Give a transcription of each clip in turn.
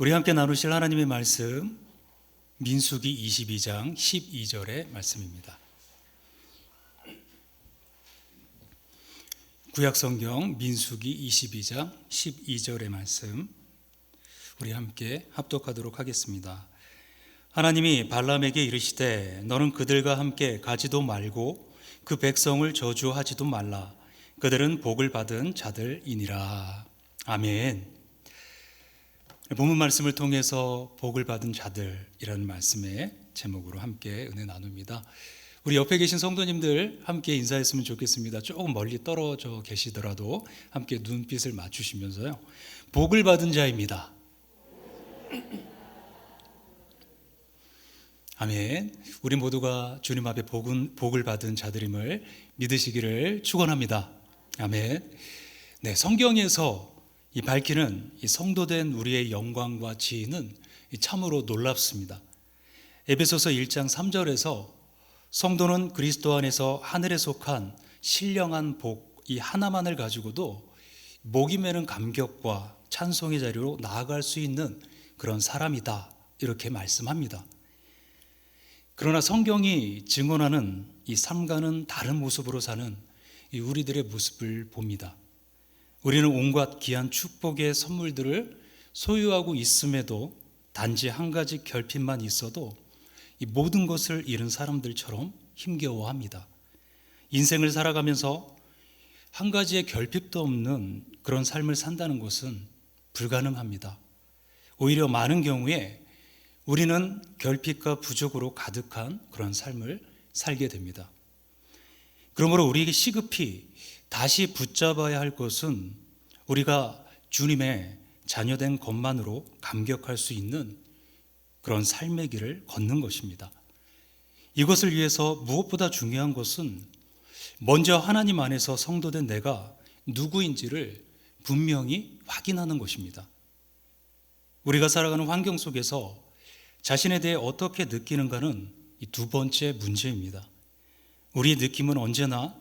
우리 함께 나누실 하나님의 말씀 민수기 22장 12절의 말씀입니다. 구약 성경 민수기 22장 12절의 말씀 우리 함께 합독하도록 하겠습니다. 하나님이 발람에게 이르시되 너는 그들과 함께 가지도 말고 그 백성을 저주하지도 말라 그들은 복을 받은 자들이니라. 아멘. 본문 말씀을 통해서 복을 받은 자들이라는 말씀의 제목으로 함께 은혜 나눕니다. 우리 옆에 계신 성도님들 함께 인사했으면 좋겠습니다. 조금 멀리 떨어져 계시더라도 함께 눈빛을 맞추시면서요. 복을 받은 자입니다. 아멘. 우리 모두가 주님 앞에 복은, 복을 받은 자들임을 믿으시기를 축원합니다. 아멘. 네, 성경에서 이 밝히는 이 성도된 우리의 영광과 지위는 참으로 놀랍습니다. 에베소서 1장 3절에서 성도는 그리스도 안에서 하늘에 속한 신령한 복 이 하나만을 가지고도 목이 메는 감격과 찬송의 자리로 나아갈 수 있는 그런 사람이다. 이렇게 말씀합니다. 그러나 성경이 증언하는 이 삶과는 다른 모습으로 사는 이 우리들의 모습을 봅니다. 우리는 온갖 귀한 축복의 선물들을 소유하고 있음에도 단지 한 가지 결핍만 있어도 이 모든 것을 잃은 사람들처럼 힘겨워합니다. 인생을 살아가면서 한 가지의 결핍도 없는 그런 삶을 산다는 것은 불가능합니다. 오히려 많은 경우에 우리는 결핍과 부족으로 가득한 그런 삶을 살게 됩니다. 그러므로 우리에게 시급히 다시 붙잡아야 할 것은 우리가 주님의 자녀된 것만으로 감격할 수 있는 그런 삶의 길을 걷는 것입니다. 이것을 위해서 무엇보다 중요한 것은 먼저 하나님 안에서 성도된 내가 누구인지를 분명히 확인하는 것입니다. 우리가 살아가는 환경 속에서 자신에 대해 어떻게 느끼는가는 이두 번째 문제입니다. 우리의 느낌은 언제나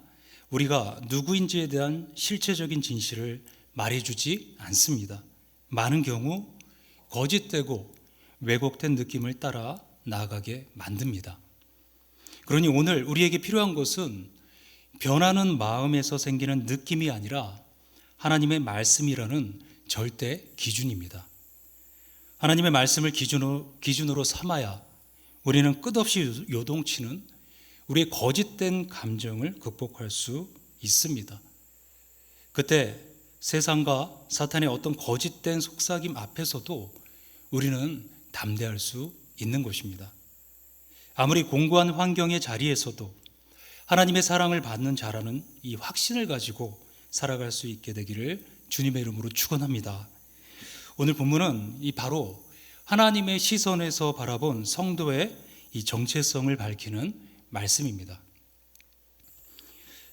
우리가 누구인지에 대한 실체적인 진실을 말해주지 않습니다. 많은 경우 거짓되고 왜곡된 느낌을 따라 나아가게 만듭니다. 그러니 오늘 우리에게 필요한 것은 변하는 마음에서 생기는 느낌이 아니라 하나님의 말씀이라는 절대 기준입니다. 하나님의 말씀을 기준으로, 기준으로 삼아야 우리는 끝없이 요동치는 우리의 거짓된 감정을 극복할 수 있습니다. 그때 세상과 사탄의 어떤 거짓된 속삭임 앞에서도 우리는 담대할 수 있는 것입니다. 아무리 공고한 환경의 자리에서도 하나님의 사랑을 받는 자라는 이 확신을 가지고 살아갈 수 있게 되기를 주님의 이름으로 축원합니다. 오늘 본문은 이 바로 하나님의 시선에서 바라본 성도의 이 정체성을 밝히는 말씀입니다.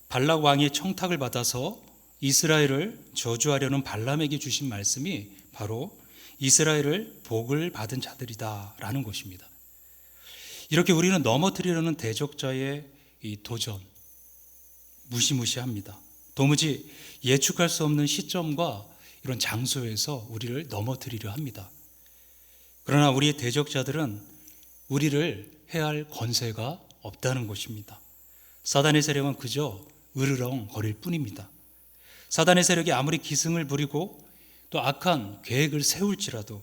발락 왕의 청탁을 받아서 이스라엘을 저주하려는 발람에게 주신 말씀이 바로 이스라엘을 복을 받은 자들이다라는 것입니다. 이렇게 우리는 넘어뜨리려는 대적자의 이 도전 무시무시합니다. 도무지 예측할 수 없는 시점과 이런 장소에서 우리를 넘어뜨리려 합니다. 그러나 우리의 대적자들은 우리를 해할 권세가 없다는 것입니다. 사단의 세력은 그저 으르렁 거릴 뿐입니다. 사단의 세력이 아무리 기승을 부리고 또 악한 계획을 세울지라도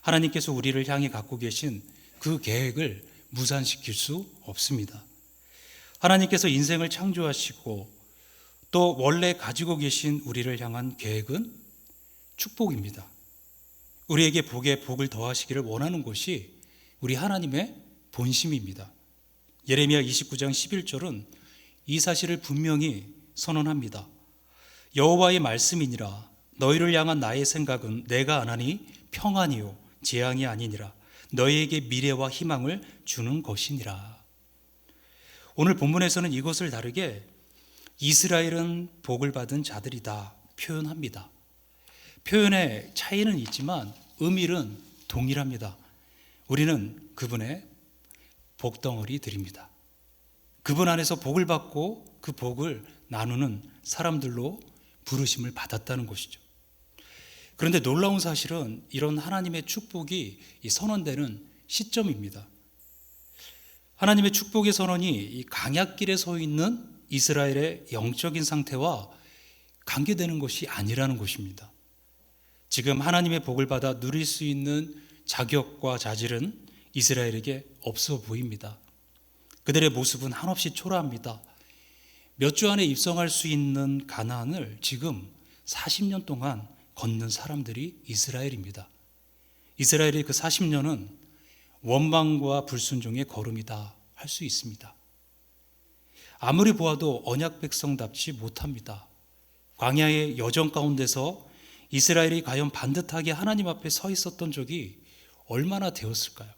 하나님께서 우리를 향해 갖고 계신 그 계획을 무산시킬 수 없습니다. 하나님께서 인생을 창조하시고 또 원래 가지고 계신 우리를 향한 계획은 축복입니다. 우리에게 복에 복을 더하시기를 원하는 것이 우리 하나님의 본심입니다. 예레미야 29장 11절은 이 사실을 분명히 선언합니다. 여호와의 말씀이니라 너희를 향한 나의 생각은 내가 안 하니 평안이요 재앙이 아니니라 너희에게 미래와 희망을 주는 것이니라. 오늘 본문에서는 이것을 다르게 이스라엘은 복을 받은 자들이다 표현합니다. 표현의 차이는 있지만 의미는 동일합니다. 우리는 그분의 복덩어리 드립니다. 그분 안에서 복을 받고 그 복을 나누는 사람들로 부르심을 받았다는 것이죠. 그런데 놀라운 사실은 이런 하나님의 축복이 이 선언되는 시점입니다. 하나님의 축복의 선언이 이 강약길에 서 있는 이스라엘의 영적인 상태와 관계되는 것이 아니라는 것입니다. 지금 하나님의 복을 받아 누릴 수 있는 자격과 자질은 이스라엘에게 없어 보입니다. 그들의 모습은 한없이 초라합니다. 몇 주 안에 입성할 수 있는 가나안을 지금 40년 동안 걷는 사람들이 이스라엘입니다. 이스라엘의 그 40년은 원망과 불순종의 걸음이다 할 수 있습니다. 아무리 보아도 언약 백성답지 못합니다. 광야의 여정 가운데서 이스라엘이 과연 반듯하게 하나님 앞에 서 있었던 적이 얼마나 되었을까요?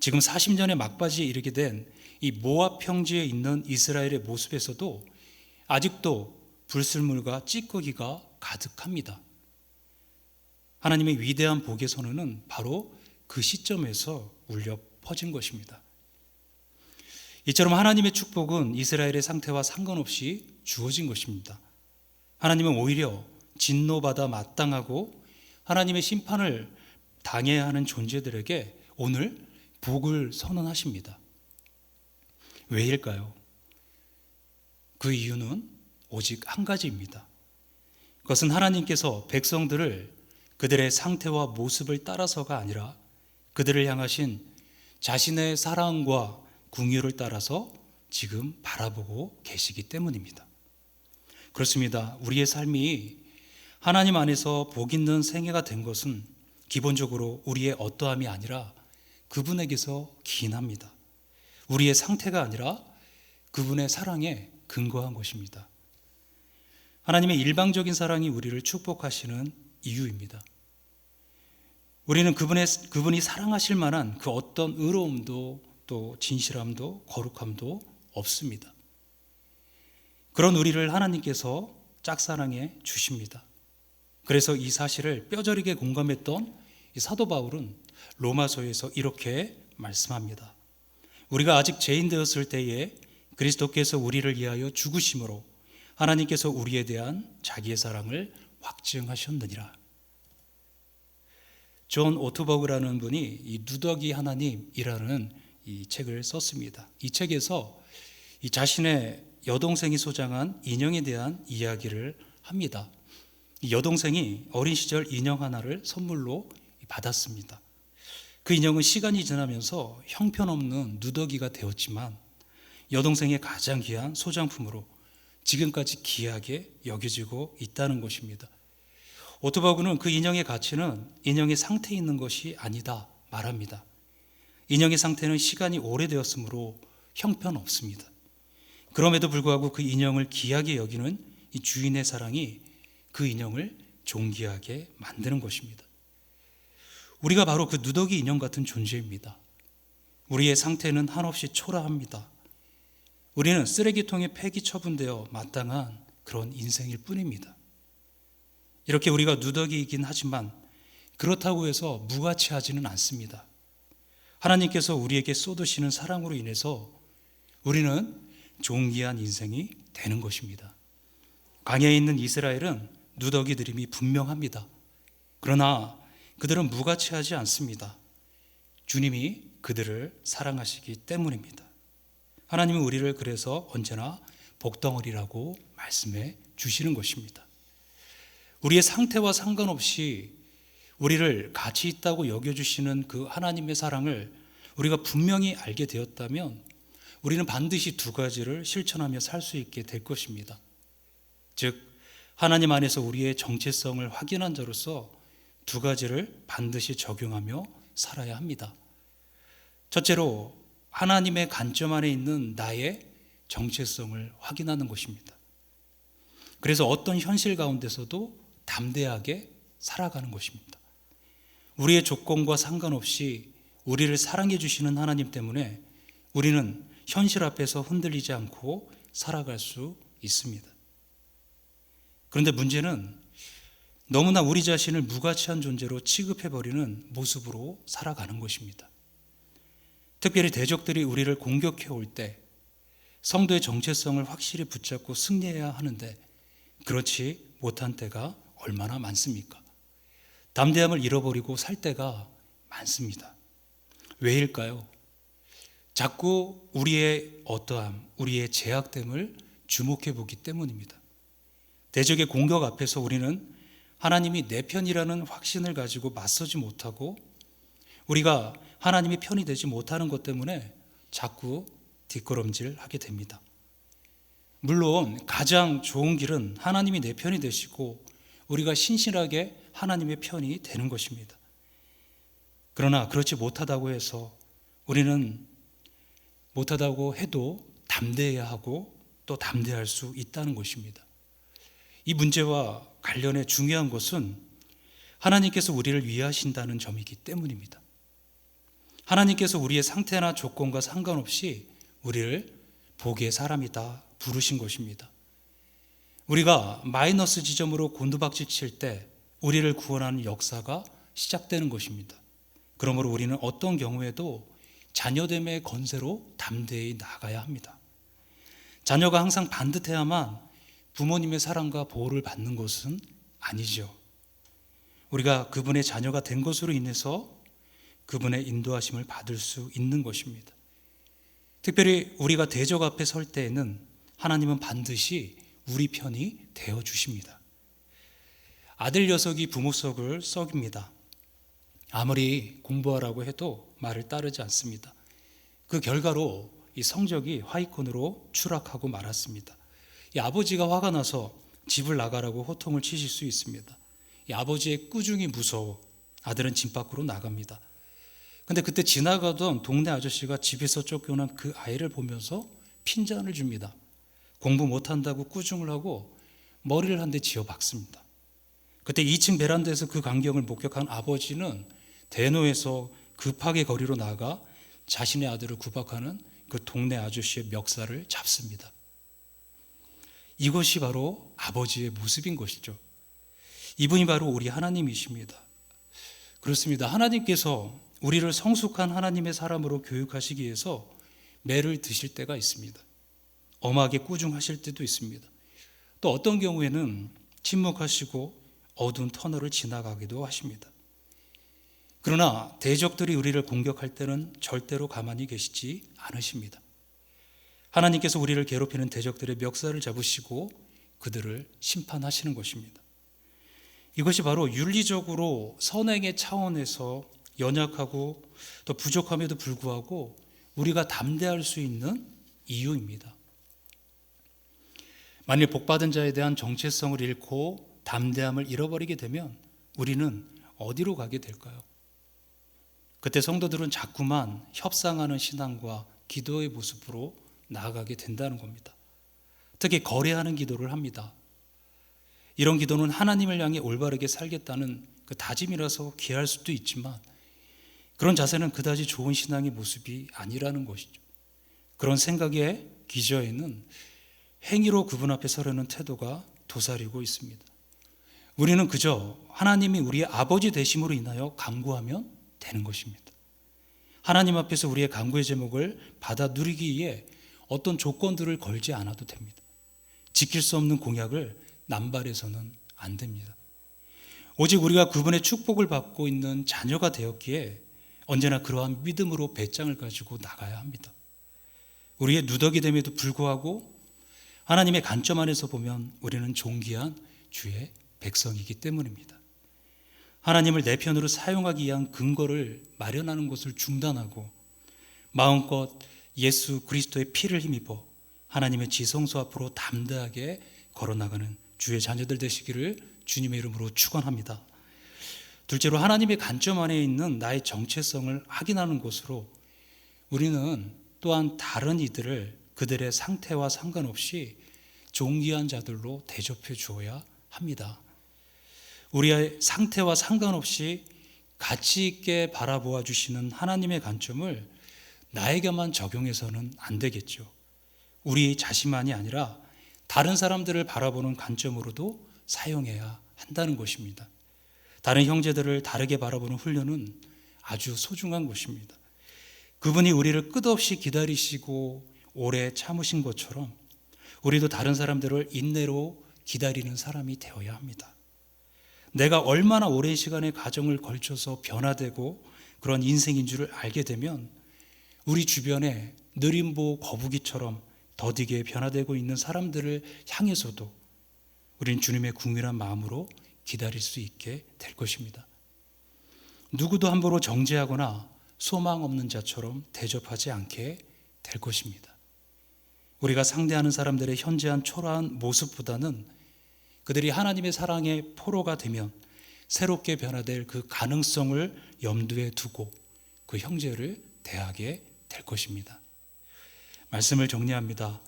지금 40년의 막바지에 이르게 된 이 모압 평지에 있는 이스라엘의 모습에서도 아직도 불순물과 찌꺼기가 가득합니다. 하나님의 위대한 복의 선언은 바로 그 시점에서 울려 퍼진 것입니다. 이처럼 하나님의 축복은 이스라엘의 상태와 상관없이 주어진 것입니다. 하나님은 오히려 진노받아 마땅하고 하나님의 심판을 당해야 하는 존재들에게 오늘 복을 선언하십니다. 왜일까요? 그 이유는 오직 한 가지입니다. 그것은 하나님께서 백성들을 그들의 상태와 모습을 따라서가 아니라 그들을 향하신 자신의 사랑과 궁유를 따라서 지금 바라보고 계시기 때문입니다. 그렇습니다. 우리의 삶이 하나님 안에서 복 있는 생애가 된 것은 기본적으로 우리의 어떠함이 아니라 그분에게서 기인합니다. 우리의 상태가 아니라 그분의 사랑에 근거한 것입니다. 하나님의 일방적인 사랑이 우리를 축복하시는 이유입니다. 우리는 그분의, 그분이 사랑하실 만한 그 어떤 의로움도 또 진실함도 거룩함도 없습니다. 그런 우리를 하나님께서 짝사랑해 주십니다. 그래서 이 사실을 뼈저리게 공감했던 사도 바울은 로마서에서 이렇게 말씀합니다. 우리가 아직 죄인 되었을 때에 그리스도께서 우리를 위하여 죽으심으로 하나님께서 우리에 대한 자기의 사랑을 확증하셨느니라. 존 오토버그라는 분이 이 누더기 하나님이라는 이 책을 썼습니다. 이 책에서 이 자신의 여동생이 소장한 인형에 대한 이야기를 합니다. 이 여동생이 어린 시절 인형 하나를 선물로 받았습니다. 그 인형은 시간이 지나면서 형편없는 누더기가 되었지만 여동생의 가장 귀한 소장품으로 지금까지 귀하게 여겨지고 있다는 것입니다. 오토바그는 그 인형의 가치는 인형의 상태에 있는 것이 아니다 말합니다. 인형의 상태는 시간이 오래되었으므로 형편없습니다. 그럼에도 불구하고 그 인형을 귀하게 여기는 이 주인의 사랑이 그 인형을 존귀하게 만드는 것입니다. 우리가 바로 그 누더기 인형 같은 존재입니다. 우리의 상태는 한없이 초라합니다. 우리는 쓰레기통에 폐기 처분되어 마땅한 그런 인생일 뿐입니다. 이렇게 우리가 누더기이긴 하지만 그렇다고 해서 무가치하지는 않습니다. 하나님께서 우리에게 쏟으시는 사랑으로 인해서 우리는 존귀한 인생이 되는 것입니다. 광야에 있는 이스라엘은 누더기 드림이 분명합니다. 그러나 그들은 무가치하지 않습니다. 주님이 그들을 사랑하시기 때문입니다. 하나님은 우리를 그래서 언제나 복덩어리라고 말씀해 주시는 것입니다. 우리의 상태와 상관없이 우리를 가치 있다고 여겨주시는 그 하나님의 사랑을 우리가 분명히 알게 되었다면 우리는 반드시 두 가지를 실천하며 살 수 있게 될 것입니다. 즉, 하나님 안에서 우리의 정체성을 확인한 자로서 두 가지를 반드시 적용하며 살아야 합니다. 첫째로 하나님의 관점 안에 있는 나의 정체성을 확인하는 것입니다. 그래서 어떤 현실 가운데서도 담대하게 살아가는 것입니다. 우리의 조건과 상관없이 우리를 사랑해 주시는 하나님 때문에 우리는 현실 앞에서 흔들리지 않고 살아갈 수 있습니다. 그런데 문제는 너무나 우리 자신을 무가치한 존재로 취급해버리는 모습으로 살아가는 것입니다. 특별히 대적들이 우리를 공격해 올 때 성도의 정체성을 확실히 붙잡고 승리해야 하는데 그렇지 못한 때가 얼마나 많습니까? 담대함을 잃어버리고 살 때가 많습니다. 왜일까요? 자꾸 우리의 어떠함, 우리의 제약됨을 주목해 보기 때문입니다. 대적의 공격 앞에서 우리는 하나님이 내 편이라는 확신을 가지고 맞서지 못하고 우리가 하나님의 편이 되지 못하는 것 때문에 자꾸 뒷걸음질 하게 됩니다. 물론 가장 좋은 길은 하나님이 내 편이 되시고 우리가 신실하게 하나님의 편이 되는 것입니다. 그러나 그렇지 못하다고 해서 우리는 못하다고 해도 담대해야 하고 또 담대할 수 있다는 것입니다. 이 문제와 관련해 중요한 것은 하나님께서 우리를 위하신다는 점이기 때문입니다. 하나님께서 우리의 상태나 조건과 상관없이 우리를 복의 사람이다 부르신 것입니다. 우리가 마이너스 지점으로 곤두박질 칠 때 우리를 구원하는 역사가 시작되는 것입니다. 그러므로 우리는 어떤 경우에도 자녀됨의 건세로 담대히 나가야 합니다. 자녀가 항상 반듯해야만 부모님의 사랑과 보호를 받는 것은 아니죠. 우리가 그분의 자녀가 된 것으로 인해서 그분의 인도하심을 받을 수 있는 것입니다. 특별히 우리가 대적 앞에 설 때에는 하나님은 반드시 우리 편이 되어 주십니다. 아들 녀석이 부모 속을 썩입니다. 아무리 공부하라고 해도 말을 따르지 않습니다. 그 결과로 이 성적이 하위권으로 추락하고 말았습니다. 이 아버지가 화가 나서 집을 나가라고 호통을 치실 수 있습니다. 이 아버지의 꾸중이 무서워 아들은 집 밖으로 나갑니다. 근데 그때 지나가던 동네 아저씨가 집에서 쫓겨난 그 아이를 보면서 핀잔을 줍니다. 공부 못한다고 꾸중을 하고 머리를 한 대 지어 박습니다. 그때 2층 베란다에서 그 광경을 목격한 아버지는 대노에서 급하게 거리로 나가 자신의 아들을 구박하는 그 동네 아저씨의 멱살을 잡습니다. 이것이 바로 아버지의 모습인 것이죠. 이분이 바로 우리 하나님이십니다. 그렇습니다. 하나님께서 우리를 성숙한 하나님의 사람으로 교육하시기 위해서 매를 드실 때가 있습니다. 엄하게 꾸중하실 때도 있습니다. 또 어떤 경우에는 침묵하시고 어두운 터널을 지나가기도 하십니다. 그러나 대적들이 우리를 공격할 때는 절대로 가만히 계시지 않으십니다. 하나님께서 우리를 괴롭히는 대적들의 멱살을 잡으시고 그들을 심판하시는 것입니다. 이것이 바로 윤리적으로 선행의 차원에서 연약하고 또 부족함에도 불구하고 우리가 담대할 수 있는 이유입니다. 만일 복받은 자에 대한 정체성을 잃고 담대함을 잃어버리게 되면 우리는 어디로 가게 될까요? 그때 성도들은 자꾸만 협상하는 신앙과 기도의 모습으로 나아가게 된다는 겁니다. 특히 거래하는 기도를 합니다. 이런 기도는 하나님을 향해 올바르게 살겠다는 그 다짐이라서 귀할 수도 있지만 그런 자세는 그다지 좋은 신앙의 모습이 아니라는 것이죠. 그런 생각의 기저에는 행위로 그분 앞에 서려는 태도가 도사리고 있습니다. 우리는 그저 하나님이 우리의 아버지 되심으로 인하여 강구하면 되는 것입니다. 하나님 앞에서 우리의 강구의 제목을 받아 누리기 위해 어떤 조건들을 걸지 않아도 됩니다. 지킬 수 없는 공약을 남발해서는 안 됩니다. 오직 우리가 그분의 축복을 받고 있는 자녀가 되었기에 언제나 그러한 믿음으로 배짱을 가지고 나가야 합니다. 우리의 누덕이 됨에도 불구하고 하나님의 관점 안에서 보면 우리는 존귀한 주의 백성이기 때문입니다. 하나님을 내 편으로 사용하기 위한 근거를 마련하는 것을 중단하고 마음껏 예수 그리스도의 피를 힘입어 하나님의 지성소 앞으로 담대하게 걸어나가는 주의 자녀들 되시기를 주님의 이름으로 축원합니다. 둘째로 하나님의 관점 안에 있는 나의 정체성을 확인하는 것으로 우리는 또한 다른 이들을 그들의 상태와 상관없이 존귀한 자들로 대접해 주어야 합니다. 우리의 상태와 상관없이 가치 있게 바라보아 주시는 하나님의 관점을 나에게만 적용해서는 안 되겠죠. 우리 자신만이 아니라 다른 사람들을 바라보는 관점으로도 사용해야 한다는 것입니다. 다른 형제들을 다르게 바라보는 훈련은 아주 소중한 것입니다. 그분이 우리를 끝없이 기다리시고 오래 참으신 것처럼 우리도 다른 사람들을 인내로 기다리는 사람이 되어야 합니다. 내가 얼마나 오랜 시간의 가정을 걸쳐서 변화되고 그런 인생인 줄을 알게 되면 우리 주변에 느림보 거북이처럼 더디게 변화되고 있는 사람들을 향해서도 우리는 주님의 궁밀한 마음으로 기다릴 수 있게 될 것입니다. 누구도 함부로 정죄하거나 소망 없는 자처럼 대접하지 않게 될 것입니다. 우리가 상대하는 사람들의 현재한 초라한 모습보다는 그들이 하나님의 사랑의 포로가 되면 새롭게 변화될 그 가능성을 염두에 두고 그 형제를 대하게 될 것입니다. 말씀을 정리합니다.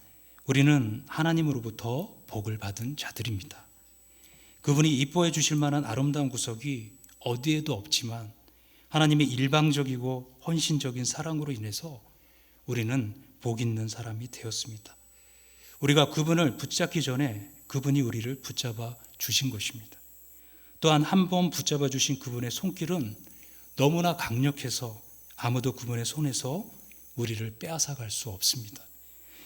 우리는 하나님으로부터 복을 받은 자들입니다. 그분이 이뻐해 주실 만한 아름다운 구석이 어디에도 없지만 하나님의 일방적이고 헌신적인 사랑으로 인해서 우리는 복 있는 사람이 되었습니다. 우리가 그분을 붙잡기 전에 그분이 우리를 붙잡아 주신 것입니다. 또한 한 번 붙잡아 주신 그분의 손길은 너무나 강력해서 아무도 그분의 손에서 우리를 빼앗아 갈 수 없습니다.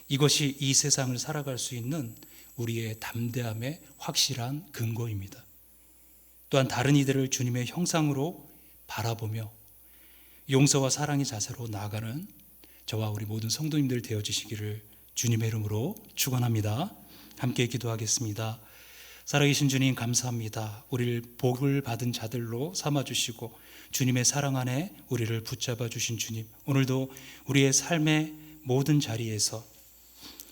이것이 이 세상을 살아갈 수 있는 우리의 담대함의 확실한 근거입니다. 또한 다른 이들을 주님의 형상으로 바라보며 용서와 사랑의 자세로 나아가는 저와 우리 모든 성도님들 되어 주시기를 주님의 이름으로 축원합니다. 함께 기도하겠습니다. 살아계신 주님 감사합니다. 우리를 복을 받은 자들로 삼아 주시고 주님의 사랑 안에 우리를 붙잡아 주신 주님. 오늘도 우리의 삶의 모든 자리에서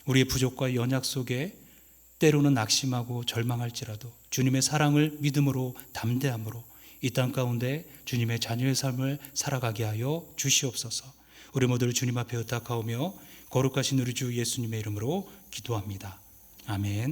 우리의 부족과 연약 속에 때로는 낙심하고 절망할지라도 주님의 사랑을 믿음으로 담대함으로 이 땅 가운데 주님의 자녀의 삶을 살아가게 하여 주시옵소서. 우리 모두를 주님 앞에 의탁하오며 거룩하신 우리 주 예수님의 이름으로 기도합니다. 아멘.